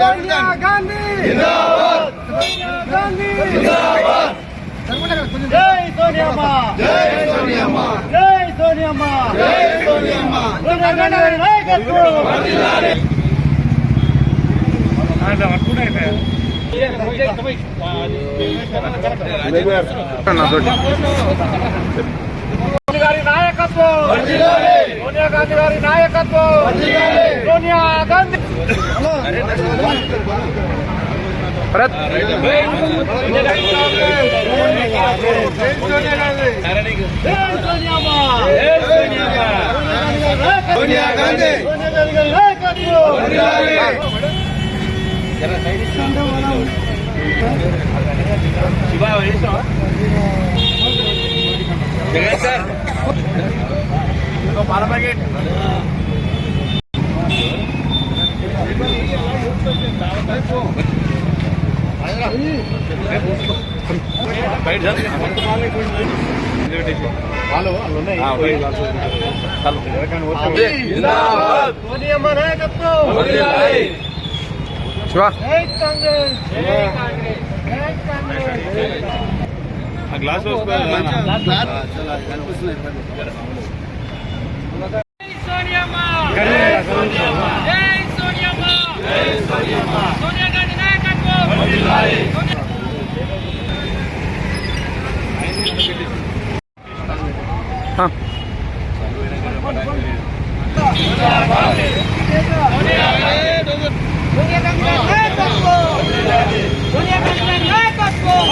సోనియా గాంధీ గారి నాయకత్వం. సోనియా గాంధీ. సోనియా గాంధీ సోనియా గాంధీ సోనియా గాంధీ గారి నాయకత్వం సోనియమ్మ నాయకత్వం శివ జై కాంగ్రెస్ జై కాంగ్రెస్ జై కాంగ్రెస్ గ్లాస్ సోనియమ్మ జై సోనియమ్మ జై సోనియమ్మ జై సోనియమ్మ సోనియా గాంధీ నాయకత్వం ఆ. సోనియా గాంధీ నాయకత్వం సోనియా గాంధీ నాయకత్వం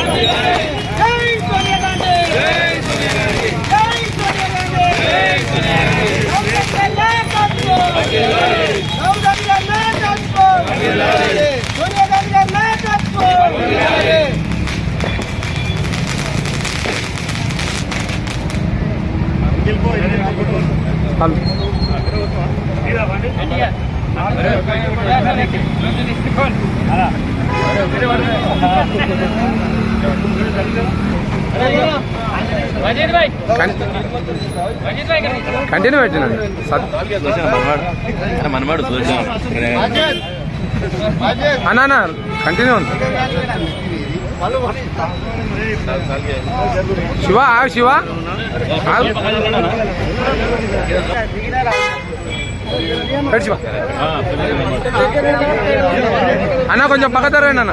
జై సోనియా గాంధీ జై సోనియా గాంధీ జై సోనియా గాంధీ జై సోనియా గాంధీ కాంగ్రెస్ నాయకత్వం రాహుల్ గాంధీ నాయకత్వం సోనియా గాంధీ నాయకత్వం చాలు. కన్- కంటిన్యూ పెట్టినాడు. మనమాడు అన్నా కంటిన్యూ. ఉంది శివ ఆ శివ. శివ. అన్న కొంచెం పక్క తరండి అన్న.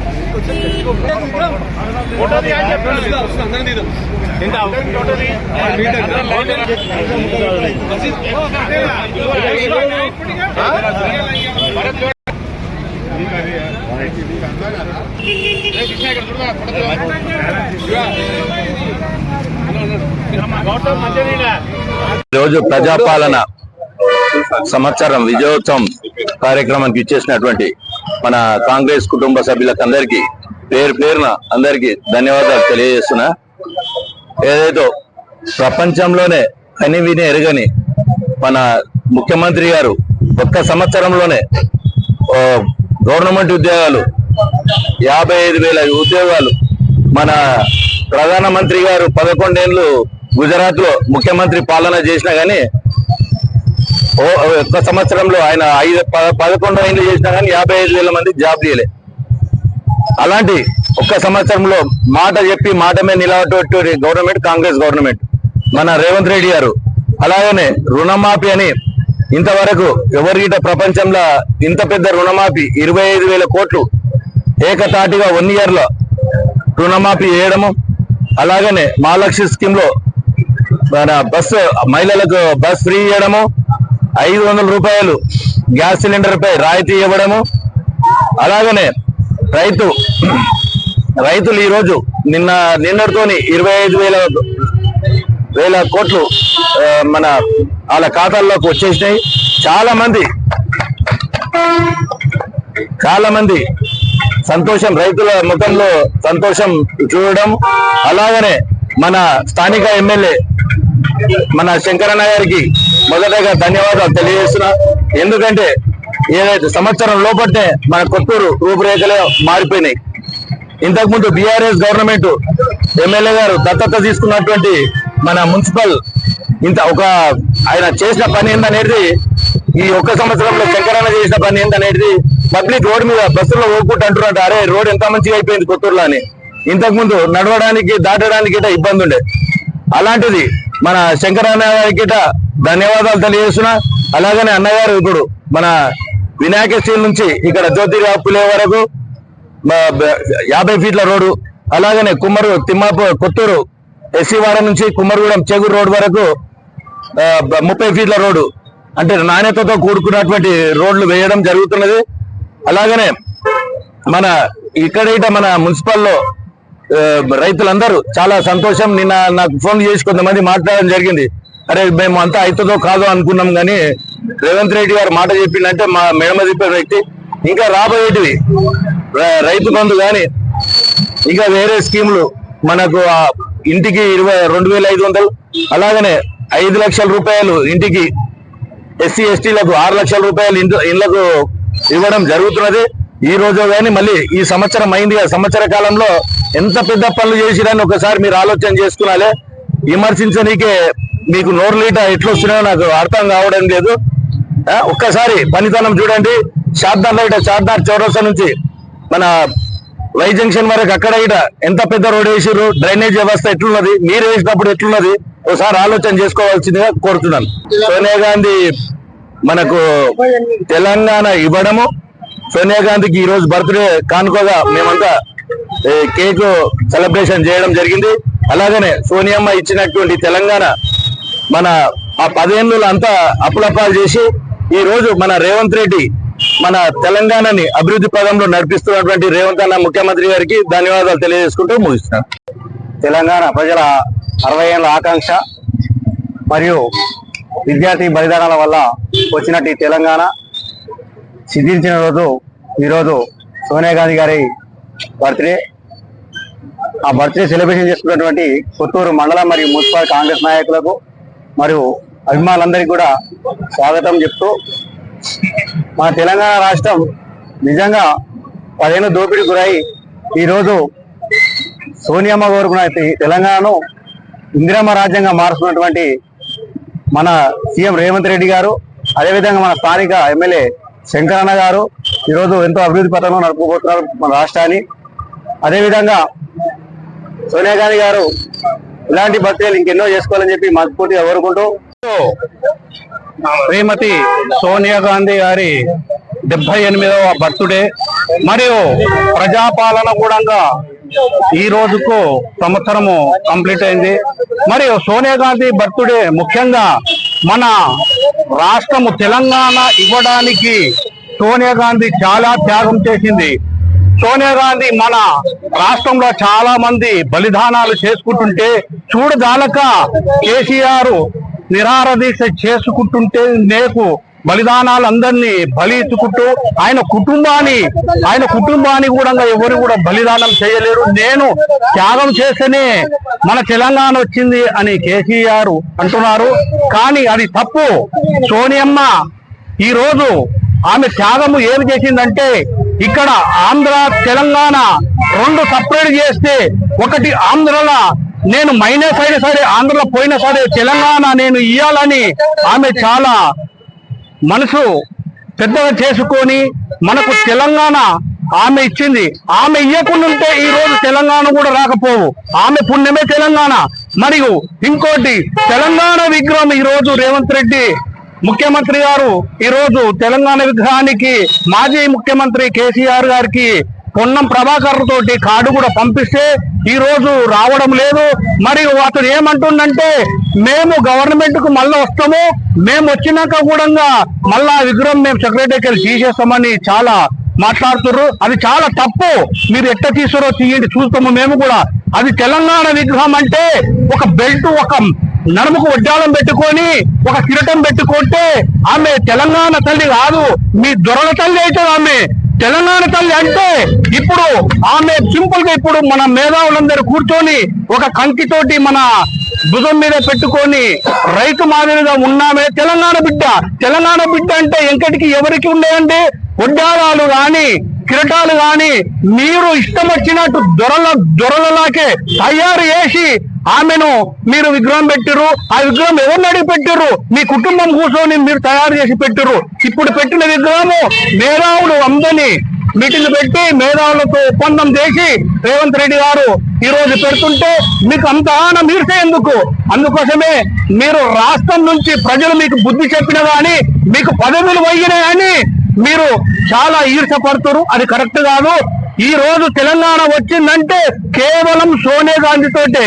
ఈరోజు ప్రజాపాలన సంవత్సరం విజయోత్సవం కార్యక్రమానికి ఇచ్చేసినటువంటి మన కాంగ్రెస్ కుటుంబ సభ్యులకు అందరికీ పేరు పేరున అందరికీ ధన్యవాదాలు తెలియజేస్తున్నా. ఏదైతే ప్రపంచంలోనే కని విని ఎరగని మన ముఖ్యమంత్రి గారు ఒక్క సంవత్సరంలోనే ఓ, గవర్నమెంట్ ఉద్యోగాలు యాభై ఐదు వేల ఉద్యోగాలు మన ప్రధానమంత్రి గారు పదకొండేళ్ళు గుజరాత్లో ముఖ్యమంత్రి పాలన చేసినా కానీ ఒక్క సంవత్సరంలో ఆయన ఐదు పదకొండు ఐదు చేసినా కానీ యాభై ఐదు వేల మంది జాబ్ చేయలే. అలాంటి ఒక్క సంవత్సరంలో మాట చెప్పి మాట మీద నిలబడేటువంటి గవర్నమెంట్ కాంగ్రెస్ గవర్నమెంట్. మన రేవంత్ రెడ్డి గారు. అలాగనే రుణమాఫీ అని ఇంతవరకు ఎవరిట ప్రపంచంలో ఇంత పెద్ద రుణమాఫీ ఇరవై ఐదు వేల కోట్లు ఏకతాటిగా వన్ ఇయర్లో రుణమాఫీ చేయడము. అలాగనే మహాలక్ష్మి స్కీమ్లో మన బస్సు మహిళలకు బస్ ఫ్రీ చేయడము. ఐదు వందల రూపాయలు గ్యాస్ సిలిండర్ పై రాయితీ ఇవ్వడము. అలాగనే రైతు రైతులు ఈరోజు నిన్న నిన్నటితోని ఇరవై ఐదు వేల వేల కోట్లు మన వాళ్ళ ఖాతాల్లోకి వచ్చేసినాయి. చాలా మంది చాలా మంది సంతోషం రైతుల ముఖంలో సంతోషం చూడడం. అలాగనే మన స్థానిక ఎమ్మెల్యే మన శంకరన్న గారికి మొదటగా ధన్యవాదాలు తెలియజేస్తున్నా. ఎందుకంటే ఏదైతే సంవత్సరం లోపట్టే మన కొత్తూరు రూపురేఖలే మారిపోయినాయి. ఇంతకు ముందు బీఆర్ఎస్ గవర్నమెంట్ ఎమ్మెల్యే గారు దత్తత తీసుకున్నటువంటి మన మున్సిపల్ ఇంత ఒక ఆయన చేసిన పని ఏందనేది ఈ ఒక్క సంవత్సరంలో శంకరణ చేసిన పని ఏందనేది పబ్లిక్ రోడ్ మీద బస్సులో ఓపుకుంటూ అంటున్నట్టు అరే రోడ్ ఎంత మంచిగా అయిపోయింది కొత్తూరులో అని. ఇంతకు ముందు నడవడానికి దాటడానికి ఇబ్బంది ఉండే అలాంటిది మన శంకరన్న గిట ధన్యవాదాలు తెలియజేస్తున్నా. అలాగనే అన్నగారు ఇప్పుడు మన వినాయక స్టీల్ నుంచి ఇక్కడ జ్యోతిరావు పులే వరకు యాభై ఫీట్ల రోడ్డు అలాగనే కుమ్మరు తిమ్మాపు కొత్తూరు ఎస్సీవాడ నుంచి కుమ్మరుగూడెం చెగురు రోడ్ వరకు ముప్పై ఫీట్ల రోడ్డు అంటే నాణ్యతతో కూడుకున్నటువంటి రోడ్లు వేయడం జరుగుతున్నది. అలాగనే మన ఇక్కడ ఇట మన మున్సిపల్లో రైతులందరూ చాలా సంతోషం. నిన్న నాకు ఫోన్ చేసి కొంతమంది మాట్లాడడం జరిగింది. అరే మేము అంతా అవుతుందో కాదో అనుకున్నాం కానీ రేవంత్ రెడ్డి గారు మాట చెప్పిందంటే మా మెడమ చెప్పే వ్యక్తి. ఇంకా రాబోయేటివి. రైతు బంధు కానీ ఇంకా వేరే స్కీములు. మనకు ఇంటికి ఇరవై రెండు వేల ఐదు వందలు. అలాగనే ఐదు లక్షల రూపాయలు ఇంటికి ఎస్సీ ఎస్టీలకు ఆరు లక్షల రూపాయలు ఇంట్లో ఇళ్ళకు ఇవ్వడం జరుగుతున్నది. ఈ రోజు కానీ మళ్ళీ ఈ సంవత్సరం అయింది సంవత్సర కాలంలో ఎంత పెద్ద పనులు చేసిరని ఒకసారి మీరు ఆలోచన చేసుకున్నాలే. విమర్శించనీకే మీకు నోరు లీట ఎట్లా వస్తున్నాయో నాకు అర్థం కావడం లేదు. ఒక్కసారి పనితనం చూడండి. షార్దార్ లైట షార్దార్ చౌరస్తా నుంచి మన వై జంక్షన్ వరకు అక్కడ ఇట ఎంత పెద్ద రోడ్ వేసారు డ్రైనేజ్ వ్యవస్థ ఎట్లున్నది మీరు వేసినప్పుడు ఎట్లున్నది ఒకసారి ఆలోచన చేసుకోవాల్సిందిగా కోరుతున్నాను. సోనియా గాంధీ మనకు తెలంగాణ ఇవ్వడము సోనియా గాంధీకి ఈ రోజు బర్త్డే కానుకోగా మేమంతా కేక్ సెలబ్రేషన్ చేయడం జరిగింది. అలాగనే సోనియమ్మ ఇచ్చినటువంటి తెలంగాణ మన ఆ పదేళ్ళు అంతా అప్పులప్పాలు చేసి ఈ రోజు మన రేవంత్ రెడ్డి మన తెలంగాణని అభివృద్ధి పదంలో నడిపిస్తున్నటువంటి రేవంత్ అన్న ముఖ్యమంత్రి గారికి ధన్యవాదాలు తెలియజేసుకుంటూ ముగిస్తున్నాను తెలంగాణ ప్రజల అరవై ఏళ్ళ ఆకాంక్ష మరియు విద్యార్థి బలిదానాల వల్ల వచ్చినట్టు ఈ తెలంగాణ సిద్ధించిన రోజు ఈరోజు సోనియా గాంధీ గారి బర్త్డే. ఆ బర్త్డే సెలబ్రేషన్ చేసుకున్నటువంటి కొత్తూరు మండలం మరియు మున్సిపల్ కాంగ్రెస్ నాయకులకు మరియు అభిమానులందరికీ కూడా స్వాగతం చెప్తూ మన తెలంగాణ రాష్ట్రం నిజంగా పదిహేను దోపిడీ గురై ఈరోజు సోనియమ్మ కోరుకున్న ఈ తెలంగాణను ఇందిరమ్మ రాజ్యంగా మారుస్తున్నటువంటి మన సీఎం రేవంత్ రెడ్డి గారు అదేవిధంగా మన స్థానిక ఎమ్మెల్యే శంకరన్న గారు ఈరోజు ఎంతో అభివృద్ధి పథంలో నడుపుకోబోతున్నారు మన రాష్ట్రాన్ని. అదేవిధంగా సోనియా గాంధీ గారు ఇలాంటి బర్త్డేలు ఇంకెన్నో చేసుకోవాలని చెప్పి మనస్ఫూర్తిగా కోరుకుంటూ శ్రీమతి సోనియా గాంధీ గారి డెబ్బై ఎనిమిదవ బర్త్డే మరియు ప్రజాపాలన కూడా ఈ రోజుకు సంవత్సరము కంప్లీట్ అయింది. మరియు సోనియా గాంధీ బర్త్డే ముఖ్యంగా మన రాష్ట్రము తెలంగాణ ఇవ్వడానికి సోనియా గాంధీ చాలా త్యాగం చేసింది. సోనియా గాంధీ మన రాష్ట్రంలో చాలా మంది బలిదానాలు చేసుకుంటుంటే చూడదాలక కేసీఆర్ నిరార దీక్ష చేసుకుంటుంటే నేకు బలిదానాలందరినీ బలి ఇచ్చుకుంటూ ఆయన కుటుంబాన్ని ఆయన కుటుంబాన్ని కూడా ఎవరు కూడా బలిదానం చేయలేరు. నేను త్యాగం చేస్తేనే మన తెలంగాణ వచ్చింది అని కేసీఆర్ అంటున్నారు. కానీ అది తప్పు. సోనియమ్మ ఈ రోజు ఆమె త్యాగము ఏమి చేసిందంటే ఇక్కడ ఆంధ్ర తెలంగాణ రెండు సపరేట్ చేస్తే ఒకటి ఆంధ్రలో నేను మైనస్ అయినా సరే ఆంధ్రలో పోయినా సరే తెలంగాణ నేను ఇయ్యాలని ఆమె చాలా మనసు పెద్దగా చేసుకొని మనకు తెలంగాణ ఆమె ఇచ్చింది. ఆమె ఇవ్వకుండా ఉంటే ఈ రోజు తెలంగాణ కూడా రాకపోవు. ఆమె పుణ్యమే తెలంగాణ. మరియు ఇంకోటి తెలంగాణ విగ్రహం ఈ రోజు రేవంత్ రెడ్డి ముఖ్యమంత్రి గారు ఈ రోజు తెలంగాణ విగ్రహానికి మాజీ ముఖ్యమంత్రి కేసీఆర్ గారికి పొన్నం ప్రభాకర్ తోటి కార్డు కూడా పంపిస్తే ఈ రోజు రావడం లేదు. మరియు అతను ఏమంటుండంటే మేము గవర్నమెంట్కు మళ్ళీ వస్తాము. మేము వచ్చినాక కూడా మళ్ళా ఆ విగ్రహం మేము సెక్రటరీకి వెళ్ళి తీసేస్తామని చాలా మాట్లాడుతుర్రు. అది చాలా తప్పు. మీరు ఎట్ట తీసారో తీయండి చూస్తాము మేము కూడా. అది తెలంగాణ విగ్రహం అంటే ఒక బెల్ట్ ఒక నడుముకు వడ్డాలం పెట్టుకొని ఒక కిరటం పెట్టుకుంటే ఆమె తెలంగాణ తల్లి కాదు. మీ దొరల తల్లి అయితే ఆమె. తెలంగాణ తల్లి అంటే ఇప్పుడు ఆమె సింపుల్గా ఇప్పుడు మన మేధావులందరూ కూర్చొని ఒక కంకితోటి మన భుజం మీద పెట్టుకొని రైతు మాదిరిగా ఉన్నామే తెలంగాణ బిడ్డ. తెలంగాణ బిడ్డ అంటే ఎంకటికి ఎవరికి ఉండేయండి వడ్డారాలు గాని కిరటాలు గాని మీరు ఇష్టం వచ్చినట్టు దొరల దొరలలాకే తయారు చేసి ఆమెను మీరు విగ్రహం పెట్టిర్రు. ఆ విగ్రహం ఎవరిని అడిగి పెట్టిర్రు? మీ కుటుంబం కూర్చొని మీరు తయారు చేసి పెట్టిర్రు. ఇప్పుడు పెట్టిన విగ్రహము మేధావులు అందరినీ మీటింగ్ పెట్టి మేధావులతో ఒప్పందం చేసి రేవంత్ రెడ్డి గారు ఈ రోజు పెడుతుంటే మీకు అంత ఆనం మీర్చే ఎందుకు? అందుకోసమే మీరు రాష్ట్రం నుంచి ప్రజలు మీకు బుద్ధి చెప్పిన గాని మీకు పదవులు పోయినాయని మీరు చాలా ఈర్షపడుతున్నారు అది కరెక్ట్ కాదు. ఈ రోజు తెలంగాణ వచ్చిందంటే కేవలం సోనియా గాంధీ తోటే.